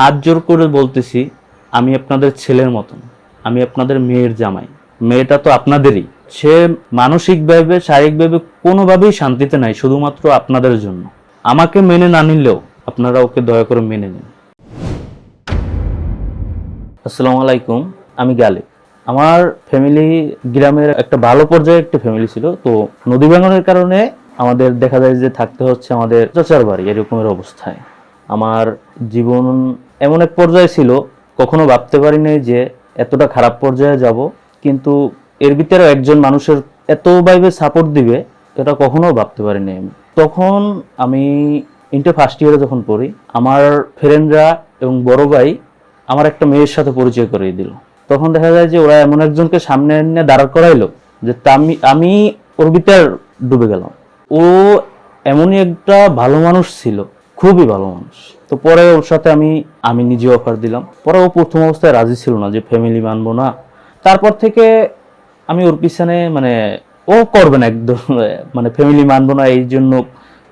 হাত জোর করে বলতেছি, আমি আপনাদের ছেলের মতন, আমি আপনাদের মেয়ের জামাই। মেয়েটা তো আপনাদেরই। সে মানসিকভাবে, শারীরিকভাবে কোনোভাবেই শান্তিতে নাই, শুধুমাত্র আপনাদের জন্য। আমাকে মেনে না নিলেও আপনারা ওকে দয়া করে মেনে নিন। আসসালামু আলাইকুম, আমি গালিব। আমার ফ্যামিলি গ্রামের একটা ভালো পর্যায়ে একটা ফ্যামিলি ছিল, তো নদী ভাঙনের কারণে আমাদের দেখা যায় যে থাকতে হচ্ছে আমাদের চাচার বাড়ি, এরকমের অবস্থায়। আমার জীবন এমন এক পর্যায়ে ছিল, কখনো ভাবতে পারিনি যে এতটা খারাপ পর্যায়ে যাব, কিন্তু এর ভিতরে একজন মানুষের এত ভাবে সাপোর্ট দিবে, এটা কখনো ভাবতে পারিনি আমি। তখন আমি ইন্টার ফার্স্ট ইয়ারে যখন পড়ি, আমার ফ্রেন্ডরা এবং বড় ভাই আমার একটা মেয়ের সাথে পরিচয় করিয়ে দিল। তখন দেখা যায় যে ওরা এমন একজনকে সামনে এনে দাঁড় করাইলো, যে আমি আমি ওর ভিতর ডুবে গেলাম। ও এমনই একটা ভালো মানুষ ছিল, খুবই ভালো মানুষ। তো পরে ওর সাথে আমি আমি নিজে অফার দিলাম। পরে ও প্রথম অবস্থায় রাজি ছিল না যে ফ্যামিলি মানবো না। তারপর থেকে আমি ওর পিছনে মানে ও করবে না একদম মানে ফ্যামিলি মানবো না, এই জন্য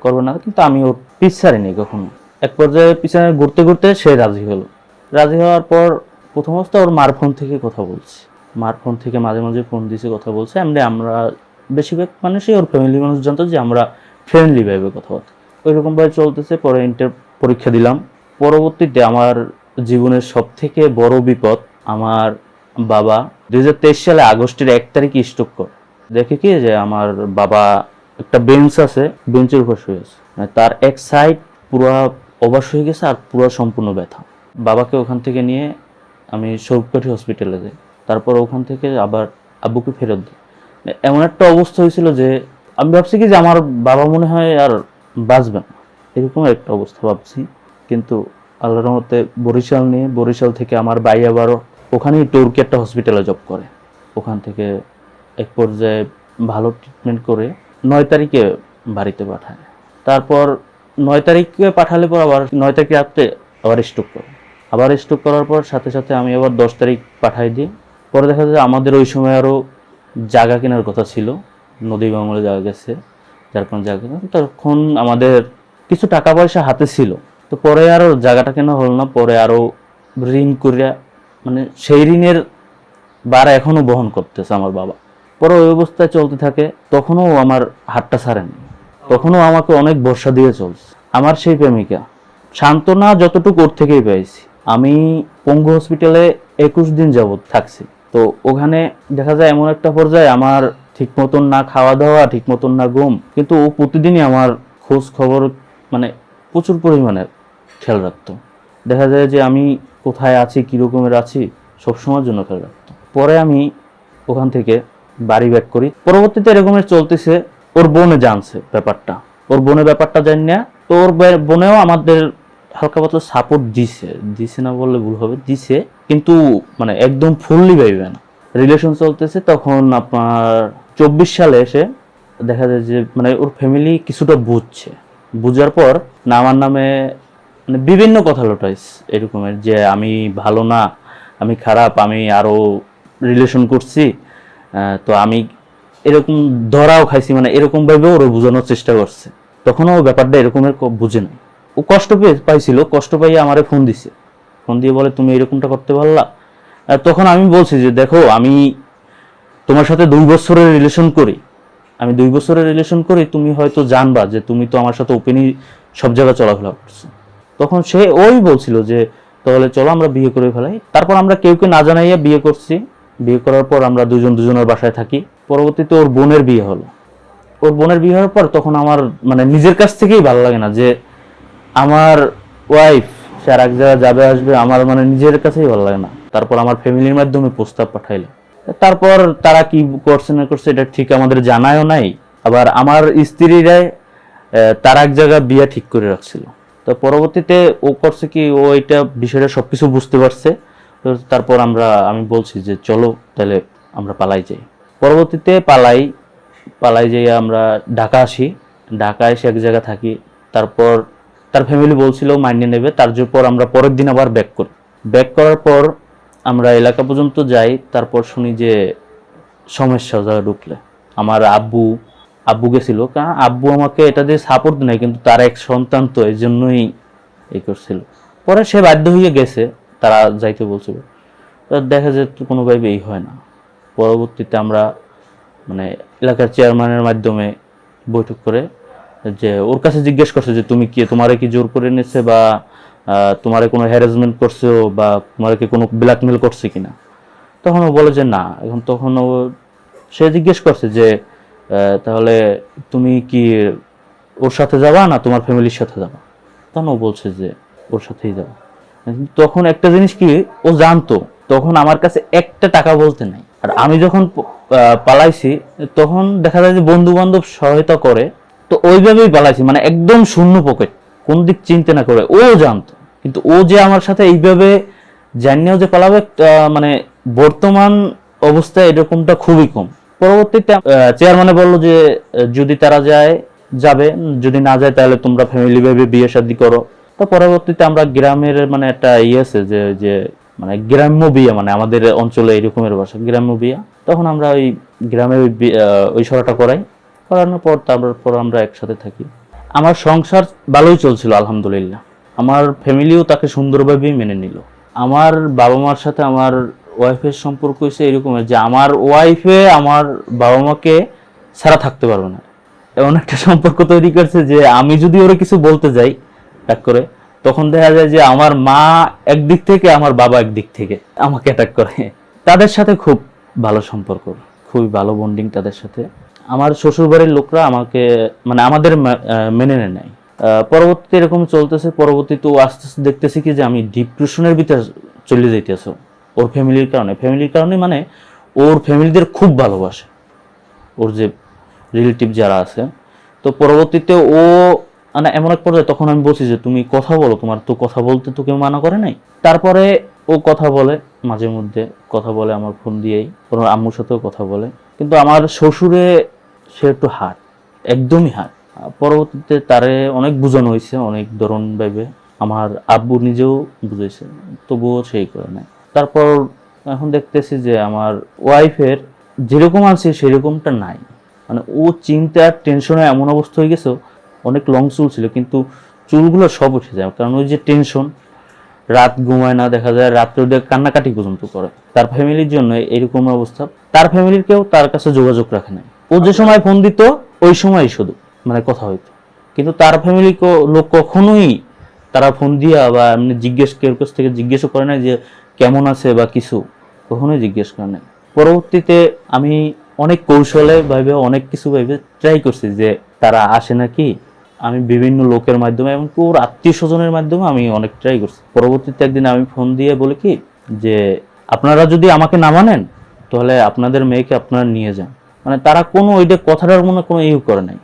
করবে না। কিন্তু আমি ওর পিছ ছাড়িনি কখনো। এক পর্যায়ে পিছনে ঘুরতে ঘুরতে সে রাজি হলো। রাজি হওয়ার পর প্রথম অবস্থা ওর মার ফোন থেকে কথা বলছে। মার ফোন থেকে মাঝে মাঝে ফোন দিছে, কথা বলছে। এমনি আমরা, বেশিরভাগ মানুষই ওর ফ্যামিলি মানুষ জানতো যে আমরা ফ্রেন্ডলি ভাবে কথাবার্তা। ওইরকম ভাবে চলতেছে, পরে ইন্টার পরীক্ষা দিলাম। পরবর্তীতে আমার জীবনের সবথেকে বড় বিপদ আমার বাবা দু হাজার তেইশ সালে আগস্টের এক তারিখে স্ট্রোক করে। দেখে কি যে আমার বাবা একটা বেঞ্চ আছে বেঞ্চের উপর শুয়ে আছে। মানে তার এক সাইড পুরো অবাস হয়ে গেছে আর পুরো সম্পূর্ণ ব্যথা। বাবাকে ওখান থেকে নিয়ে আমি সৌকাঠি হসপিটালে যাই। তারপর ওখান থেকে আবার আব্বুকে ফেরত দিই। মানে এমন একটা অবস্থা হয়েছিল যে আমি ভাবছি কি যে আমার বাবা মনে হয় আর বাঁচবে না। এরকম একটা অবস্থা ভাবছি। কিন্তু আল্লাহর রহমতে বরিশাল নিয়ে, বরিশাল থেকে আমার ভাই আবারও ওখানেই টর্কি একটা হসপিটালে জব করে। ওখান থেকে এক পর্যায়ে ভালো ট্রিটমেন্ট করে নয় তারিখে বাড়িতে পাঠায়। তারপর নয় তারিখে পাঠালে পর আবার নয় তারিখে রাত্রে আবার স্ট্রোক করে। আবার স্ট্রোক করার পর সাথে সাথে আমি আবার দশ তারিখ পাঠাই দিই। পরে দেখা যায় আমাদের ওই সময় আরও জায়গা কেনার কথা ছিল। নদী বাংলা জায়গা গেছে। যার কোনো জায়গা তখন আমাদের কিছু টাকা পয়সা হাতে ছিল। তো পরে আরও জায়গাটা কেনা হলো না, পরে আরও ঋণ করিয়া মানে সেই ঋণের বাড়া এখনও বহন করতেছে আমার বাবা। পরে ওই অবস্থায় চলতে থাকে, তখনও আমার হাতটা ছাড়েনি। তখনও আমাকে অনেক ভরসা দিয়ে চলছে। আমার সেই প্রেমিকা। সান্ত্বনা যতটুকু ওর থেকেই পেয়েছি। আমি পঙ্গু হসপিটালে একুশ দিন যাবৎ থাকছি। তো ওখানে দেখা যায় এমন একটা পর্যায়ে আমার ঠিক মতন না খাওয়া দাওয়া ঠিক মতন না ঘুম, কিন্তু ও প্রতিদিনই আমার খোঁজ খবর মানে প্রচুর পরিমাণে খেয়াল রাখতো। দেখা যায় যে আমি কোথায় আছি কী রকমের আছি, সবসময়ের জন্য খেয়াল রাখতো। পরে আমি ওখান থেকে বাড়ি ব্যাক করি। পরবর্তীতে এরকমের চলতেছে, ওর বোনে জানছে ব্যাপারটা। ওর বোনের ব্যাপারটা জানি না। তো ওর বোনেও আমাদের হালকা পাতলা সাপোর্ট দিছে। দিছে না বললে ভুল হবে, দিছে। কিন্তু মানে একদম ফুললি পাইবে না। রিলেশন চলতেছে, তখন আপনার চব্বিশ সালে এসে দেখা যায় যে মানে ওর ফ্যামিলি কিছুটা বুঝছে। বুঝার পর না, আমার নামে মানে বিভিন্ন কথা লোটাইছে এরকমের, যে আমি ভালো না, আমি খারাপ, আমি আরও রিলেশন করছি তো আমি এরকম ধরাও খাইছি মানে এরকম ভাবে ওরা বোঝানোর চেষ্টা করছে। তখনও ব্যাপারটা এরকমের বুঝে না ও কষ্ট পেয়ে পাইছিল, কষ্ট পাইয়ে আমারে ফোন দিছে। ফোন দিয়ে বলে, তুমি এরকমটা করতে পারলা? তখন আমি বলছি যে, দেখো, আমি তোমার সাথে দুই বছরের রিলেশন করি। আমি দুই বছরের রিলেশন করি তুমি হয়তো জানবা যে তুমি তো আমার সাথে ওপেনই সব জায়গায় চলাফেরা করছ। তখন সে ওই বলছিল যে, তাহলে চলো আমরা বিয়ে করে ফেলাই। তারপর আমরা কেউ কে না জানাইয়া বিয়ে করছি। বিয়ে করার পর আমরা দুজন দুজনের বাসায় থাকি। পরবর্তীতে ওর বোনের বিয়ে হলো। ওর বোনের বিয়ে হওয়ার পর তখন আমার মানে নিজের কাছ থেকেই ভালো লাগে না যে, আমার ওয়াইফ সে আর এক জায়গায় যাবে, আসবে। আমার মানে নিজের কাছেই ভালো লাগে না। তারপর আমার ফ্যামিলির মাধ্যমে প্রস্তাব পাঠাইলো। তারপর তারা কি করছে না করছে এটা ঠিক আমাদের জানায়ও নাই। আবার আমার স্ত্রীরাই তার এক জায়গায় বিয়ে ঠিক করে রাখছিল। তো পরবর্তীতে ও করছে কি, ও এটা বিষয়টা সবকিছু বুঝতে পারছে। তো তারপর আমরা, আমি বলছি যে চলো, তাহলে আমরা পালাই যাই। পরবর্তীতে পালাই পালাই যাই আমরা ঢাকা আসি। ঢাকা এসে এক জায়গায় থাকি। তারপর তার ফ্যামিলি বলছিল, মাইনে নেবে। তার পর আমরা পরের দিন আবার ব্যাক করি। ব্যাক করার পর আমরা এলাকা পর্যন্ত যাই, তারপর শুনি যে সমস্যা জায়গায় ঢুকলে। আমার আব্বু আব্বু গেছিল, কারণ আব্বু আমাকে এটা দিয়ে সাপোর্ট নেয় কিন্তু তার এক সন্তান তো এই জন্যই এই করছিল। পরে সে বাধ্য হয়ে গেছে, তারা যাইতে বলছিল। দেখা যায় তো কোনোভাবে এই হয় না। পরবর্তীতে আমরা মানে এলাকার চেয়ারম্যানের মাধ্যমে বৈঠক করে যে ওর কাছে জিজ্ঞেস করছে যে, তুমি কি তোমারে কি জোর করে নিচ্ছে বা তোমারে কোনো হ্যারাসমেন্ট করছ বা তোমারে কি কোনো ব্ল্যাকমেল করছে কিনা? তখন ও বলে যে না। এখন তখন ও, সে জিজ্ঞেস করছে যে তাহলে তুমি কি ওর সাথে যাবা না তোমার ফ্যামিলির সাথে যাবা? তখন ও বলছে যে, ওর সাথেই যাব। তখন একটা জিনিস কি, ও জানতো, তখন আমার কাছে একটা টাকা বলতে নাই। আর আমি যখন পালাইছি, তখন দেখা যায় যে বন্ধু বান্ধব সহায়তা করে, তো ওইভাবেই পালাইছি মানে একদম শূন্য পকেট কোন দিক চিন্তা না করে, ও জানতো। কিন্তু ও যে আমার সাথে এইভাবে জানিয়েও যে পালাবে মানে বর্তমান অবস্থায় এরকমটা খুবই কম। পরবর্তীতে চেয়ারম্যানে বলল যে যদি তারা যায়, যাবে যদি না যায় তাহলে তোমরা ফ্যামিলি ভেবে বিয়ে শাদী করো। তো পরবর্তীতে আমরা গ্রামের মানে একটা ইয়ে আছে যে যে মানে গ্রাম্য বিয়ে মানে আমাদের অঞ্চলে এরকমের ভাষা গ্রাম্য বিয়ে। তখন আমরা ওই গ্রামে ওই ওই সরাটা করাই। করানোর পর তারপর আমরা একসাথে থাকি। আমার সংসার ভালোই চলছিল, আলহামদুলিল্লাহ। আমার ফ্যামিলিও তাকে সুন্দরভাবেই মেনে নিল। আমার বাবা মার সাথে আমার ওয়াইফের সম্পর্ক হয়েছে এরকমের যে আমার ওয়াইফে আমার বাবা মাকে ছাড়া থাকতে পারবে না। এমন একটা সম্পর্ক তৈরি করছে যে আমি যদি ওরা কিছু বলতে যাই অ্যাটাক করে, তখন দেখা যায় যে আমার মা একদিক থেকে, আমার বাবা একদিক থেকে আমাকে অ্যাটাক করে। তাদের সাথে খুব ভালো সম্পর্ক, খুবই ভালো বন্ডিং তাদের সাথে। আমার শ্বশুরবাড়ির লোকরা আমাকে মানে আমাদের মেনে নেয় পরবর্তীতে এরকম চলতেছে পরবর্তীতে ও আস্তে আস্তে দেখতেছি কি যে আমি ডিপ্রেশনের ভিতরে চলে যাইতেছে ওর ফ্যামিলির কারণে। ফ্যামিলির কারণে মানে ওর ফ্যামিলিদের খুব ভালোবাসে। ওর যে রিলেটিভ যারা আছে। তো পরবর্তীতে ও মানে এমন এক পর্যায়ে তখন আমি বলছি যে, তুমি কথা বলো, তোমার তো কথা বলতে তো কেউ মানা করে নাই? তারপরে ও কথা বলে, মাঝে মধ্যে কথা বলে, আমার ফোন দিয়েই। ওর আম্মুর সাথেও কথা বলে। কিন্তু আমার শ্বশুরে সে একটু হাট একদমই হাট পরবর্তীতে তারে অনেক বোঝানো হয়েছে, অনেক ধরন ভাবে। আমার আব্বু নিজেও বুঝেছে তবুও সেই করে নাই। তারপর এখন দেখতেছি যে আমার ওয়াইফের যেরকম আছে সেরকমটা নাই। মানে ও চিন্তার টেনশনে এমন অবস্থা হয়ে গেছে, অনেক লং চুল ছিল, কিন্তু চুলগুলো সব উঠে যায়। কারণ ওই যে টেনশন রাত ঘুমায় না, দেখা যায় রাত্রে ওদের কান্নাকাটি পর্যন্ত করে। তার ফ্যামিলির জন্য এরকম অবস্থা। তার ফ্যামিলির কেউ তার কাছে যোগাযোগ রাখে নাই। ও যে সময় ফোন দিত, ওই সময় শুধু। মানে কথা হইতো। কিন্তু তার ফ্যামিলি লোক কখনোই তারা ফোন দিয়া বা এমনি জিজ্ঞেস, কেউ কাছ থেকে জিজ্ঞেসও করে না যে কেমন আছে বা কিছু, কখনোই জিজ্ঞেস করে নাই। পরবর্তীতে আমি অনেক কৌশলে ভাবে, অনেক কিছু ভাবে ট্রাই করছি যে তারা আসে নাকি। আমি বিভিন্ন লোকের মাধ্যমে এমনকি ওর আত্মীয় স্বজনের মাধ্যমে আমি অনেক ট্রাই করছি। পরবর্তীতে একদিন আমি ফোন দিয়ে বলি কি যে, আপনারা যদি আমাকে না মানেন, তাহলে আপনাদের মেয়েকে আপনারা নিয়ে যান। মানে তারা কোনো ওইটা কথাটার মনে কোনো ইউ করে নাই।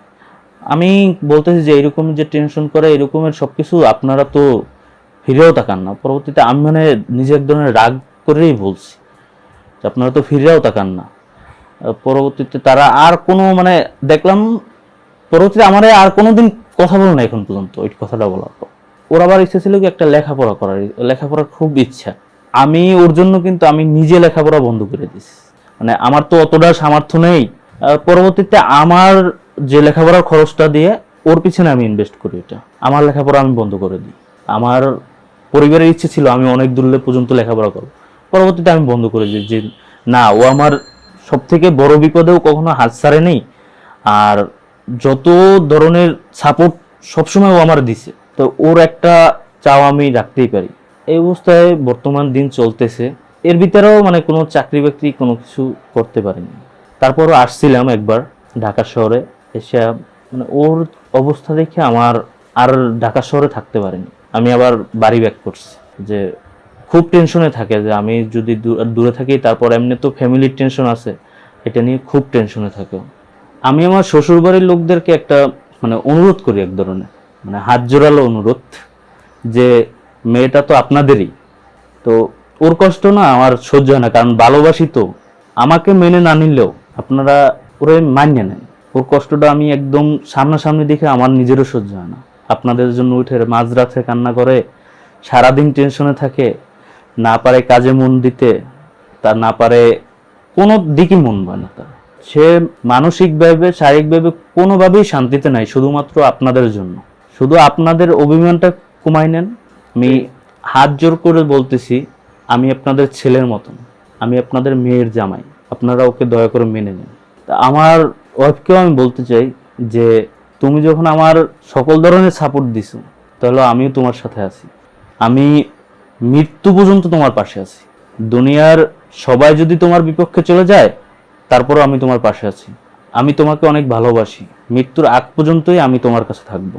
আমি বলতেছি যে এরকম যে টেনশন করে, এরকমের সব কিছু আপনারা তো ফিরেও তাকান না। পরবর্তীতে আমি মানে নিজে এক ধরনের রাগ করেই বলছি আপনারা তো ফিরেও তাকান না। পরবর্তীতে তারা আর কোনো মানে দেখলাম, পরবর্তীতে আমার আর কোনোদিন কথা বলে না এখন পর্যন্ত ওই কথাটা বলার পর। ওর আবার ইচ্ছা ছিল কি একটা লেখাপড়া করার, লেখাপড়ার খুব ইচ্ছা। আমি ওর জন্য কিন্তু আমি নিজে লেখাপড়া বন্ধ করে দিছি। মানে আমার তো অতটা সামর্থ্য নেই পরবর্তীতে আমার যে লেখাপড়ার খরচটা দিয়ে ওর পিছনে আমি ইনভেস্ট করি এটা। আমার লেখাপড়া আমি বন্ধ করে দিই। আমার পরিবারের ইচ্ছে ছিল আমি অনেক দূর পর্যন্ত লেখাপড়া করব। পরবর্তীতে আমি বন্ধ করে দিই যে, না, ও আমার সব থেকে বড় বিপদেও কখনো হাত ছাড়ে নেই। আর যত ধরনের সাপোর্ট সবসময় ও আমার দিছে, তো ওর একটা চাওয়া আমি রাখতেই পারি। এই অবস্থায় বর্তমান দিন চলতেছে। এর ভিতরেও মানে কোনো চাকরি বাকরি কোনো কিছু করতে পারিনি। তারপরও আসছিলাম একবার ঢাকা শহরে। এসে মানে ওর অবস্থা দেখে আমার আর ঢাকা শহরে থাকতে পারিনি। আমি আবার বাড়ি ব্যাক করছি যে খুব টেনশনে থাকে যে আমি যদি দূরে থাকি তারপর এমনি তো ফ্যামিলির টেনশন আছে, এটা নিয়ে খুব টেনশনে থাকে আমি আমার শ্বশুরবাড়ির লোকদেরকে একটা মানে অনুরোধ করি এক ধরনের মানে হাত জোড়ালো অনুরোধ যে মেয়েটা তো আপনাদেরই। তো ওর কষ্ট না আমার সহ্য হয় না, কারণ ভালোবাসি তো। আমাকে মেনে না নিলেও আপনারা ওরে মানিয়ে নেন। ওর কষ্টটা আমি একদম সামনাসামনি দেখে আমার নিজেরও সহ্য হয় না। আপনাদের জন্য উঠে মাঝরাতে কান্না করে, সারাদিন টেনশনে থাকে, না পারে কাজে মন দিতে তার না পারে কোনো দিকই মন হয় না তার। সে মানসিকভাবে শারীরিকভাবে কোনোভাবেই শান্তিতে নাই, শুধুমাত্র আপনাদের জন্য। শুধু আপনাদের অভিমানটা কমাই নেন। আমি হাত জোর করে বলতেছি, আমি আপনাদের ছেলের মতন। আমি আপনাদের মেয়ের জামাই। আপনারা ওকে দয়া করে মেনে নিন। তা আমার ওয়াইফকেও আমি বলতে চাই যে, তুমি যখন আমার সকল ধরনের সাপোর্ট দিছো, তাহলে আমিও তোমার সাথে আছি। আমি মৃত্যু পর্যন্ত তোমার পাশে আছি। দুনিয়ার সবাই যদি তোমার বিপক্ষে চলে যায়, তারপরও আমি তোমার পাশে আছি। আমি তোমাকে অনেক ভালোবাসি। মৃত্যুর আগ পর্যন্তই আমি তোমার কাছে থাকব।